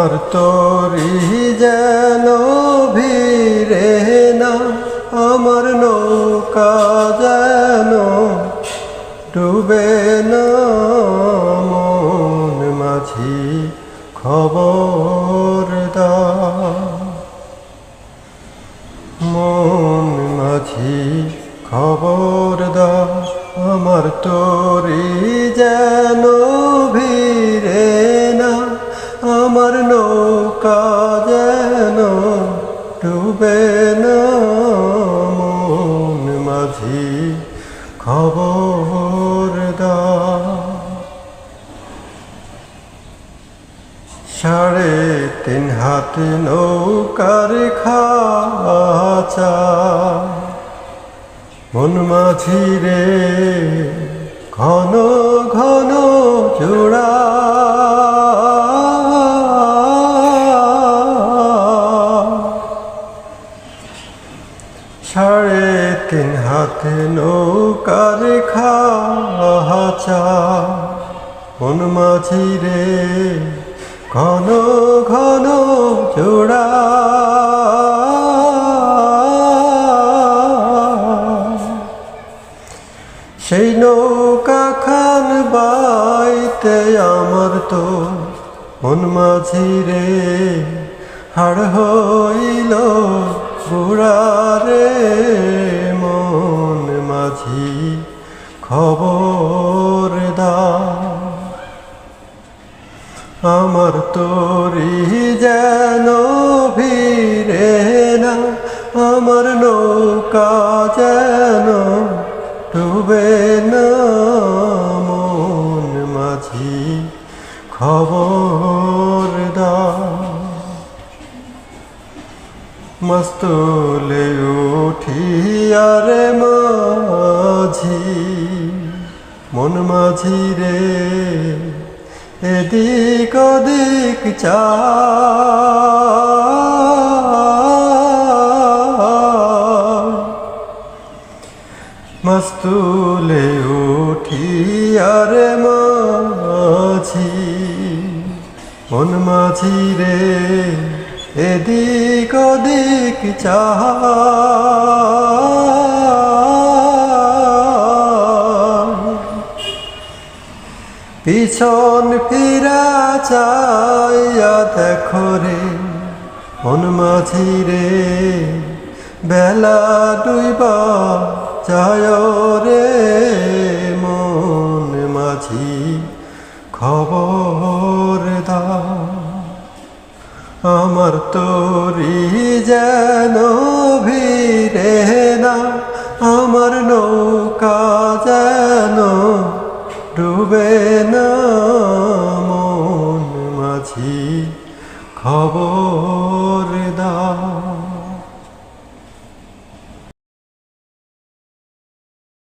আমার তরি যেন ভিড়ে না, আমার নৌকা যেন ডুবে না। মন মাঝি খবর মন মাঝি খবর দা আমার তরি যেন ডুবে না মাঝি খবর সাড়ে তিন হাত নৌকার খাচা। মন মাঝি রে ঘন হাত নৌকার খাচা, মন মাঝি রে ঘন ঘন জোড়া। সেই নৌকা খান বাইতে আমার তো, মন মাঝি রে হাড় হইল দা আমার তোরি যেন ভিড়ে না, আমার নৌকা যেন ডুবে না। মন মাঝি খবর দা মস্তুলে উঠিয়ারে মাঝি মন মাঝি রে, এদিক ওদিক চা। মস্তুলে উঠিয়ারে মাঝি, মন মাঝি রে, এদিক ওদিক চাহা পিছন ফিরা চাইয়া দেখো রে, মন মাঝি রে। বেলা ডুইবা যায় রে, মন মাঝি খবর দা আমার তোরি যেন ভিড়ে না, আমার নৌকা ডুবে না মন মাঝি খবর